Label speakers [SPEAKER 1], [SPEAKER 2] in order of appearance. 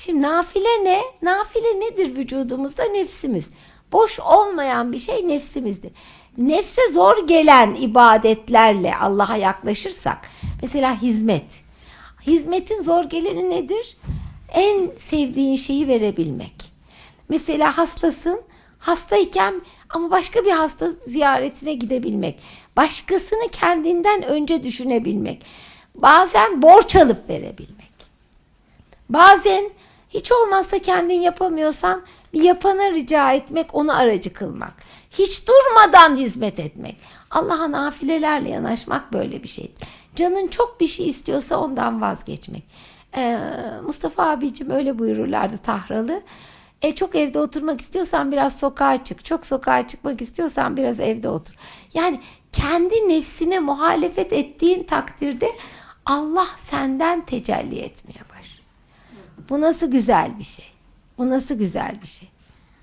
[SPEAKER 1] Şimdi nafile ne? Nafile nedir vücudumuzda? Nefsimiz. Boş olmayan bir şey nefsimizdir. Nefse zor gelen ibadetlerle Allah'a yaklaşırsak, mesela hizmet. Hizmetin zor geleni nedir? En sevdiğin şeyi verebilmek. Mesela hastasın, hastayken ama başka bir hasta ziyaretine gidebilmek. Başkasını kendinden önce düşünebilmek. Bazen borç alıp verebilmek. Bazen hiç olmazsa kendin yapamıyorsan bir yapana rica etmek, onu aracı kılmak. Hiç durmadan hizmet etmek. Allah'a nafilelerle yanaşmak böyle bir şeydir. Canın çok bir şey istiyorsa ondan vazgeçmek. Ee, Mustafa abicim öyle buyururlardı tahralı. E, çok evde oturmak istiyorsan biraz sokağa çık. Çok sokağa çıkmak istiyorsan biraz evde otur. Yani kendi nefsine muhalefet ettiğin takdirde Allah senden tecelli başlıyor. Bu nasıl güzel bir şey. Bu nasıl güzel bir şey.